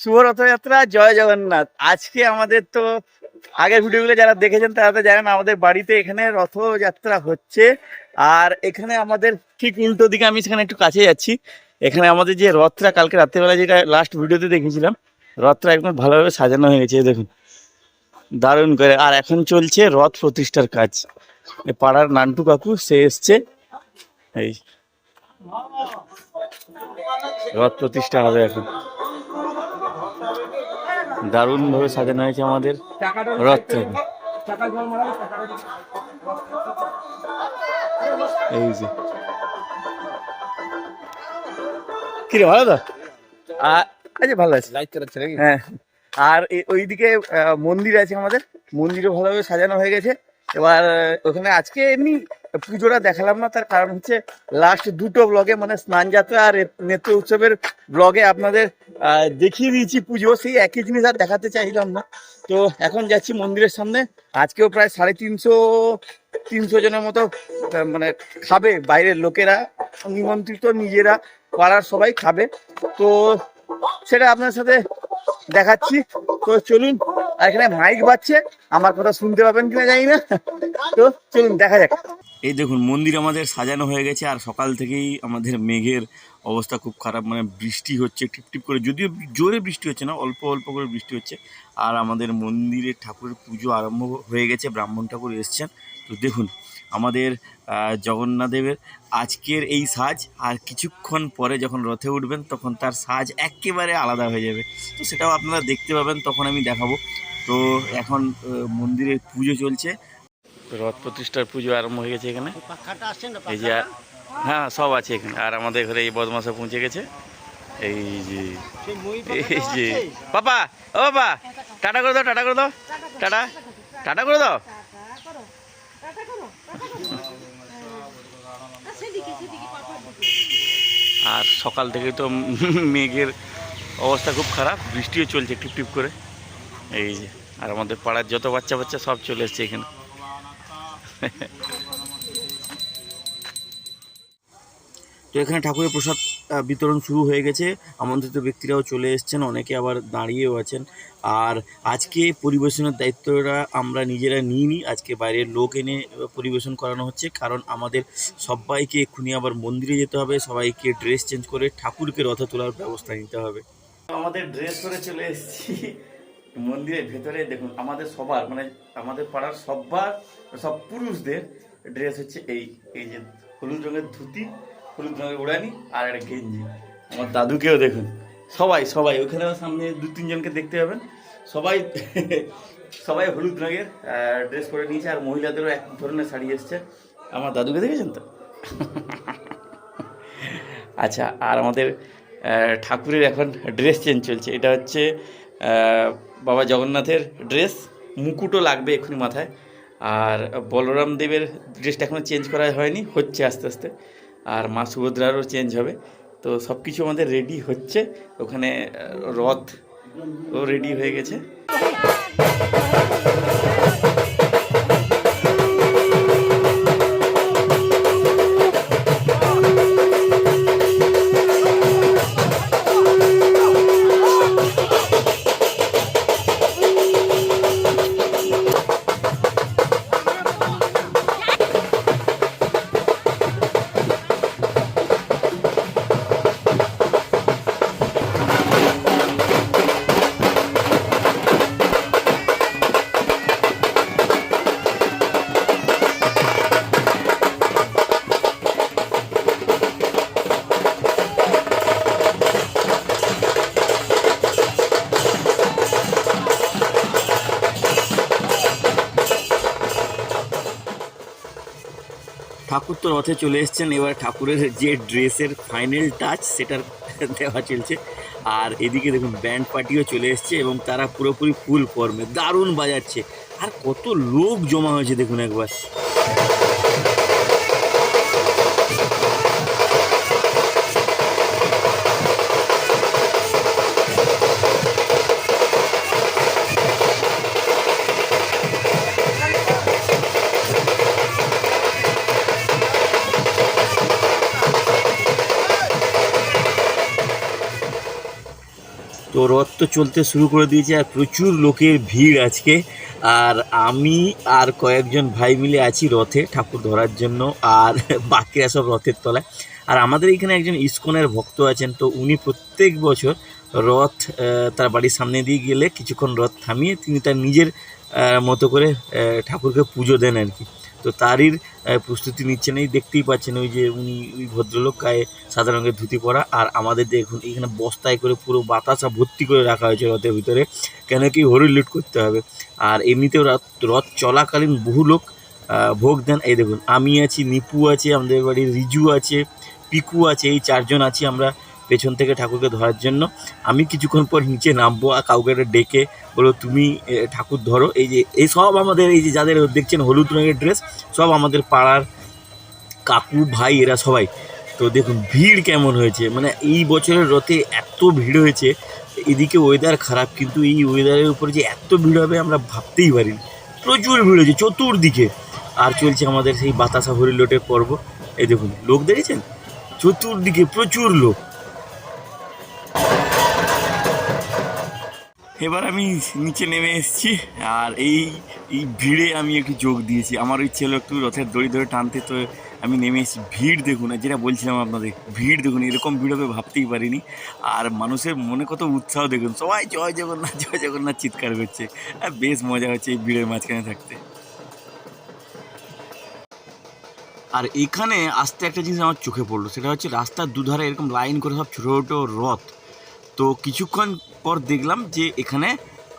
শুভ রথযাত্রা জয় জগন্নাথ। আজকে আমাদের তো আগের ভিডিওগুলো যারা দেখেছেন তারা তো জানেন আমাদের বাড়িতে এখানে রথযাত্রা হচ্ছে। আর এখানে আমাদের ঠিক উল্টো দিকে আমি সেখানে একটু কাছে যাচ্ছি এখানে আমাদের যে রথটা কালকে রাত্রেবেলা যেটা লাস্ট ভিডিওতে দেখেছিলাম, রথটা একদম ভালোভাবে সাজানো হয়ে গেছে, দেখুন। দারুণ করে। আর এখন চলছে রথ প্রতিষ্ঠার কাজ। পাড়ার নান্টু কাকু, সে এসছে। এই। রথ প্রতিষ্ঠা হবে এখন। দারুণ ভাবে সাজানো হয়েছে আমাদের রথটা এই যে। কিরে ভালো তো? আর আচ্ছা ভালো আছে। লাইক করাচ্ছে নাকি? হ্যাঁ। আর ওইদিকে আহ, মন্দির আছে আমাদের। মন্দিরও ভালোভাবে সাজানো হয়ে গেছে। এবার ওখানে আজকে এমনি পুজোটা দেখালাম না, তার কারণ হচ্ছে লাস্ট দুটো ব্লগে মানে স্নান যাত্রা আর নেত্র উৎসবের ব্লগে আপনাদের দেখিয়ে দিয়েছি পুজো, সেই একই জিনিস আর দেখাতে চাইলাম না। তো এখন যাচ্ছি মন্দিরের সামনে। আজকেও প্রায় সাড়ে তিনশো তিনশো জনের মতো মানে খাবে বাইরের লোকেরা, নিমন্ত্রিত নিজেরা, পাড়ার সবাই খাবে। তো সেটা আপনার সাথে দেখাচ্ছি। তো চলুন, আর এখানে মাইক বাজছে, আমার কথা শুনতে পাবেন কিনা জানি না। তো চলুন, দেখা যাক। এই দেখুন, মন্দির আমাদের সাজানো হয়ে গেছে আর সকাল থেকেই আমাদের মেঘের অবস্থা খুব খারাপ। মানে বৃষ্টি হচ্ছে, টিপ টিপ করে। যদিও জোরে বৃষ্টি হচ্ছে না, অল্প অল্প করে বৃষ্টি হচ্ছে। আর আমাদের মন্দিরে ঠাকুরের পুজো আরম্ভ হয়ে গেছে, ব্রাহ্মণ ঠাকুর এসছেন। তো দেখুন, আমাদের জগন্নাথদেবের আজকের এই সাজ আর কিছুক্ষণ পরে যখন রথে উঠবেন, তখন তার সাজ একেবারে আলাদা হয়ে যাবে। তো সেটাও আপনারা দেখতে পাবেন, তখন আমি দেখাবো। তো এখন মন্দিরের পুজো চলছে। রথ প্রতিষ্ঠার পুজো আরম্ভ হয়ে গেছে এখানে। এই যে হ্যাঁ সব আছে এখানে। আর আমাদের ঘরে এই বদমাসা পৌঁছে গেছে। এই যে এই যে বাবা ও বাবা টাটা করে দাও টাটা করে দাও। টাটা টাটা করে দাও। আর সকাল থেকে তো মেঘের অবস্থা খুব খারাপ বৃষ্টিও চলছে টিপ টিপ করে। এই যে আর আমাদের পাড়ার যত বাচ্চা বাচ্চা সব চলে এসছে এখানে। তো এখানে ঠাকুরের প্রসাদ বিতরণ শুরু হয়ে গেছে। আমন্ত্রিত ব্যক্তিরাও চলে এসেছেন, অনেকে আবার দাঁড়িয়েও আছেন। আর আজকে পরিবেশনের দায়িত্বটা আমরা নিজেরা নিই আজকে বাইরের লোক এনে পরিবেশন করানো হচ্ছে। কারণ আমাদের সবাইকে এক্ষুনি আবার মন্দিরে যেতে হবে। সবাইকে ড্রেস চেঞ্জ করে ঠাকুরকে রথে তোলার ব্যবস্থা নিতে হবে। আমাদের ড্রেস পরে চলে এসেছি। মন্দিরের ভেতরে দেখুন, আমাদের সবার মানে আমাদের পাড়ার সবার সব পুরুষদের ড্রেস হচ্ছে এই এই যে হলুদ রঙের ধুতি হলুদ রঙের ওড়ানি আর একটা গেঞ্জি। আমার দাদুকেও দেখুন। সবাই সবাই ওখানেও সামনে দু তিনজনকে দেখতে পাবেন। সবাই সবাই হলুদ রঙের ড্রেস পরে নিয়েছে আর মহিলাদেরও এক ধরনের শাড়ি এসছে। আমার দাদুকে দেখেছেন তো? আচ্ছা আর আমাদের ঠাকুরের এখন ড্রেস চেঞ্জ চলছে। এটা হচ্ছে বাবা জগন্নাথের ড্রেস মুকুটও লাগবে এক্ষুনি মাথায়। আর বলরাম দেবের ড্রেসটা এখনও চেঞ্জ করা হয়নি, হচ্ছে আস্তে আস্তে। আর মা সুভদ্রারও চেঞ্জ হবে। তো সব কিছু আমাদের রেডি হচ্ছে। ওখানে রথ ও রেডি হয়ে গেছে। ঠাকুর তো রথে চলে এসছেন, এবার ঠাকুরের যে ড্রেসের ফাইনাল টাচ সেটার দেওয়া চলছে। আর এদিকে দেখুন ব্যান্ড পার্টিও চলে এসছে এবং তারা পুরোপুরি ফুল ফর্মে দারুণ বাজাচ্ছে। আর কত লোক জমা হয়েছে দেখুন একবার। রথ তো চলতে শুরু করে দিয়েছে আর প্রচুর লোকের ভিড় আজকে। আর আমি আর কয়েকজন ভাই মিলে আছি রথে ঠাকুর ধরার জন্য, আর বাকিরা সব রথের তলায়। আর আমাদের এখানে একজন ইস্কনের ভক্ত আছেন, তো উনি প্রত্যেক বছর রথ তার বাড়ির সামনে দিয়ে গেলে কিছুক্ষণ রথ থামিয়ে তিনি তার নিজের মতো করে ঠাকুরকে পুজো দেন আর কি। তো তারই প্রস্তুতি নিচ্ছেন এই দেখতেই পাচ্ছেন ওই যে উনি, ওই ভদ্রলোক গায়ে সাদা রঙের ধুতি পরা। আর আমাদের দেখুন এখানে বস্তায় করে পুরো বাতাসা ভর্তি করে রাখা হয়েছে রথের ভিতরে। কেন কি হরি লুট করতে হবে। আর এমনিতেও রথ রথ চলাকালীন বহু লোক ভোগ দেন। এই দেখুন, আমি আছি, নিপু আছে, আমাদের বাড়ির রিজু আছে, পিকু আছে, এই চারজন আছি আমরা। পেছন থেকে ঠাকুরকে ধরার জন্য। আমি কিছুক্ষণ পর নিচে নামবো আর কাউকে ডেকে বলো তুমি ঠাকুর ধরো। এই যে, এই সব আমাদের, এই যে যাদের দেখছেন হলুদ রঙের ড্রেস, সব আমাদের পাড়ার কাকু ভাই, এরা সবাই। তো দেখুন, ভিড় কেমন হয়েছে। মানে এই বছরের রথে এত ভিড় হয়েছে, এদিকে ওয়েদার খারাপ, কিন্তু এই ওয়েদারের উপরে যে এত ভিড় হবে আমরা ভাবতেই পারিনি। প্রচুর ভিড় হয়েছে, চতুর্দিকে। আর চলছে আমাদের সেই বাতাসা হরি লোটের পর্ব। এই দেখুন, লোক দেখেছেন? চতুর্দিকে প্রচুর লোক। এবার আমি নিচে নেমে এসেছি, আর এই এই ভিড়ে আমি একটু যোগ দিয়েছি। আমার ওই ছেলে একটু রথের দড়ি ধরে টানতে, তো আমি নেমে এসেছি। ভিড় দেখুন, আর যেটা বলছিলাম আপনাদের, ভিড় দেখুন, এরকম ভিড় হবে ভাবতেই পারিনি। আর মানুষের মনে কত উৎসাহ দেখুন, সবাই জয় জগন্নাথ জয় জগন্নাথ চিৎকার করছে। আর বেশ মজা হচ্ছে এই ভিড়ের মাঝখানে থাকতে। আর এখানে আসতে একটা জিনিস আমার চোখে পড়ল, সেটা হচ্ছে রাস্তার দুধারে এরকম লাইন করে সব ছোটো ছোটো রথ। তো কিছুক্ষণ পর দেখলাম যে এখানে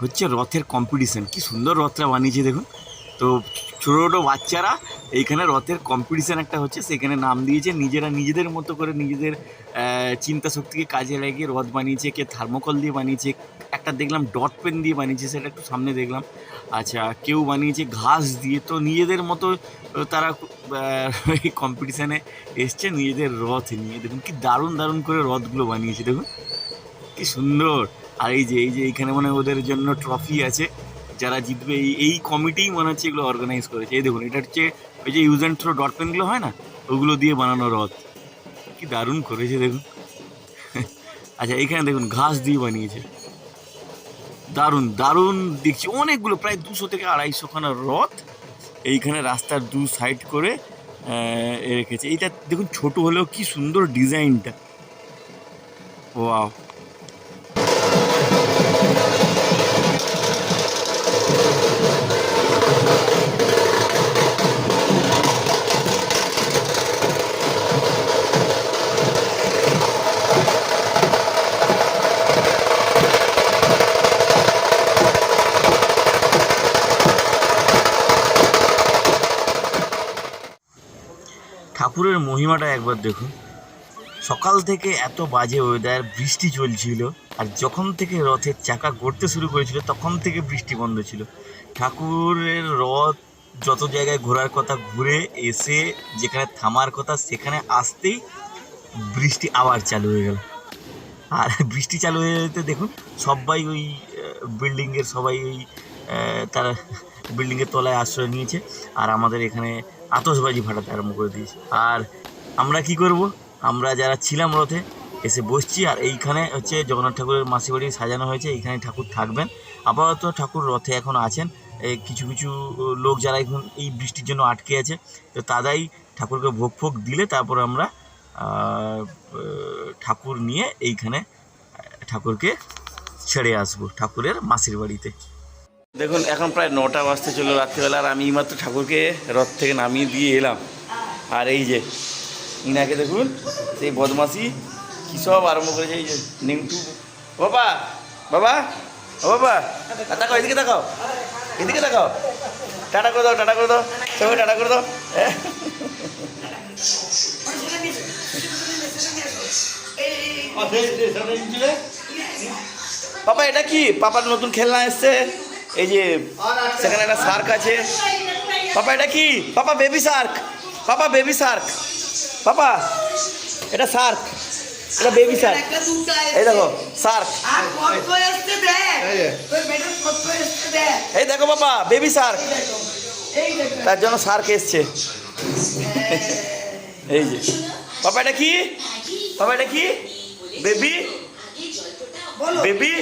হচ্ছে রথের কম্পিটিশান কি সুন্দর রথটা বানিয়েছে দেখুন। তো ছোটো ছোটো বাচ্চারা এইখানে রথের কম্পিটিশান একটা হচ্ছে, সেখানে নাম দিয়েছে নিজেরা নিজেদের মতো করে নিজেদের চিন্তা শক্তিকে কাজে লাগিয়ে রথ বানিয়েছে, কে থার্মোকল দিয়ে বানিয়েছে, একটা দেখলাম ডট পেন দিয়ে বানিয়েছে, সেটা একটু সামনে দেখলাম। আচ্ছা কেউ বানিয়েছে ঘাস দিয়ে, তো নিজেদের মতো তারা এই কম্পিটিশানে এসছে নিজেদের রথ নিয়ে। দেখুন কি দারুণ দারুণ করে রথগুলো বানিয়েছে দেখুন। কি সুন্দর। আর এই যে এই যে এইখানে মানে ওদের জন্য ট্রফি আছে। যারা জিতবে, এই এই কমিটিই মনে হচ্ছে এগুলো অর্গানাইজ করেছে। এই দেখুন, এটা হচ্ছে ওই যে ইউজ অ্যান্ড থ্রো ডট পেনগুলো হয় না, ওগুলো দিয়ে বানানো রথ। কি দারুণ করেছে, দেখুন। আচ্ছা এইখানে দেখুন, ঘাস দিয়ে বানিয়েছে। দারুণ দারুণ দেখছি। অনেকগুলো, প্রায় দুশো থেকে আড়াইশো খানা রথ এইখানে রাস্তার দু সাইড করে রেখেছে। এইটা দেখুন, ছোট হলেও কি সুন্দর ডিজাইনটা ওয়াও ঠাকুরের মহিমাটা একবার দেখুন। সকাল থেকে এত বাজে ওয়েদার বৃষ্টি চলছিল, আর যখন থেকে রথের চাকা গড়তে শুরু করেছিল, তখন থেকে বৃষ্টি বন্ধ ছিল। ঠাকুরের রথ যত জায়গায় ঘোরার কথা ঘুরে এসে, যেখানে থামার কথা, সেখানে আসতেই বৃষ্টি আবার চালু হয়ে গেল। আর বৃষ্টি চালু হয়ে যেতে দেখুন, সবাই ওই বিল্ডিংয়ের সবাই ওই তারা বিল্ডিংয়ের তলায় আশ্রয় নিয়েছে। আর আমাদের এখানে আতশবাজি ফাটাতে আরম্ভ করে দিয়েছে। আর আমরা কি করব? আমরা যারা ছিলাম রথে, এসে বসছি। আর এইখানে হচ্ছে জগন্নাথ ঠাকুরের মাসি বাড়ি সাজানো হয়েছে। এইখানে ঠাকুর থাকবেন। আপাতত ঠাকুর রথে এখন আছেন। এই কিছু কিছু লোক যারা এখন এই বৃষ্টির জন্য আটকে আছে, তো তারাই ঠাকুরকে ভোগ ফোগ দিলে তারপর আমরা ঠাকুর নিয়ে এইখানে ঠাকুরকে ছেড়ে আসব, ঠাকুরের মাসির বাড়িতে। দেখুন এখন প্রায় নটা বাজতে চলো রাত্রিবেলা আর আমি এইমাত্র ঠাকুরকে রথ থেকে নামিয়ে দিয়ে এলাম। আর এই যে ইনাকে দেখুন সেই বদমাসি কী সব আরম্ভ করেছে এই যে নিমটু বাবা বাবা ও বাবা তাকাও এদিকে তাকাও এদিকে তাকাও। টাটা করে দাও টাটা করে দাও সবাই টাটা করে দাও। হ্যাঁ। পাপা এটা কি? পাপার নতুন খেলনা এসছে। এই যে সেখানে একটা শার্ক আছে। পাপা এটা কি? Papa baby shark papa baby shark papa এটা শার্ক এটা বেবি শার্ক এই দেখো শার্ক এই দেখো। পাপা বেবি শার্ক তার জন্য শার্ক এসছে। এই যে। পাপা এটা কি? পাপা এটা কি? বেবি বেবি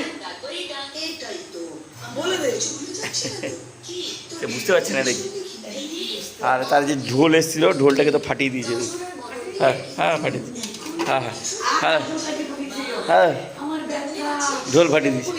বলে সে বুঝতে পারছি না দেখি। আর তার যে ঢোল এসেছিল ঢোলটাকে তো ফাটিয়ে দিয়েছে। হ্যাঁ হ্যাঁ ফাটিয়ে দিয়েছে। হ্যাঁ হ্যাঁ হ্যাঁ হ্যাঁ। ঢোল ফাটিয়ে দিয়েছে।